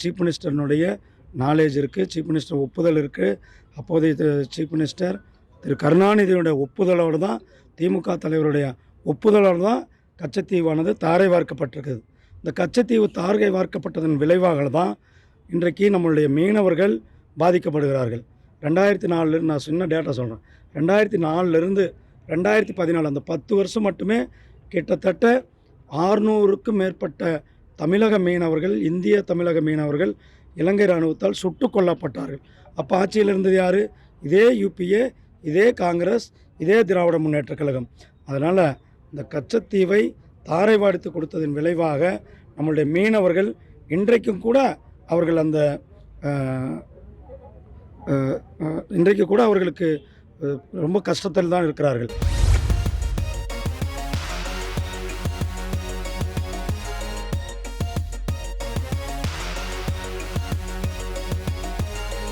Chief மினிஸ்டர்னுடைய knowledge இருக்குது chief minister ஒப்புதல் இருக்குது அப்போதைய சீஃப் மினிஸ்டர் திரு கருணாநிதியுடைய ஒப்புதலோடு தான் திமுக தலைவருடைய ஒப்புதலோடு தான் கச்சத்தீவானது தாரை வார்க்கப்பட்டிருக்குது. இந்த கச்சத்தீவு தாரை வார்க்கப்பட்டதன் விளைவாக தான் இன்றைக்கு நம்மளுடைய மீனவர்கள் பாதிக்கப்படுகிறார்கள். ரெண்டாயிரத்தி நாலுலேருந்து நான் சின்ன டேட்டா சொல்கிறேன் ரெண்டாயிரத்தி நாலுலேருந்து ரெண்டாயிரத்தி பதினாலு அந்த பத்து வருஷம் மட்டுமே கிட்டத்தட்ட ஆறுநூறுக்கும் மேற்பட்ட தமிழக மீனவர்கள் இந்திய தமிழக மீனவர்கள் இலங்கை இராணுவத்தால் சுட்டு கொல்லப்பட்டார்கள். அப்போ ஆட்சியில் இருந்தது யார்? இதே யூபிஏ இதே காங்கிரஸ் இதே திராவிட முன்னேற்ற கழகம். அதனால் இந்த கச்சத்தீவை தாரை வாடித்து கொடுத்ததன் விளைவாக நம்மளுடைய மீனவர்கள் இன்றைக்கும் கூட அவர்கள் அந்த இன்றைக்கு கூட அவர்களுக்கு ரொம்ப கஷ்டத்தில் தான் இருக்கிறார்கள்.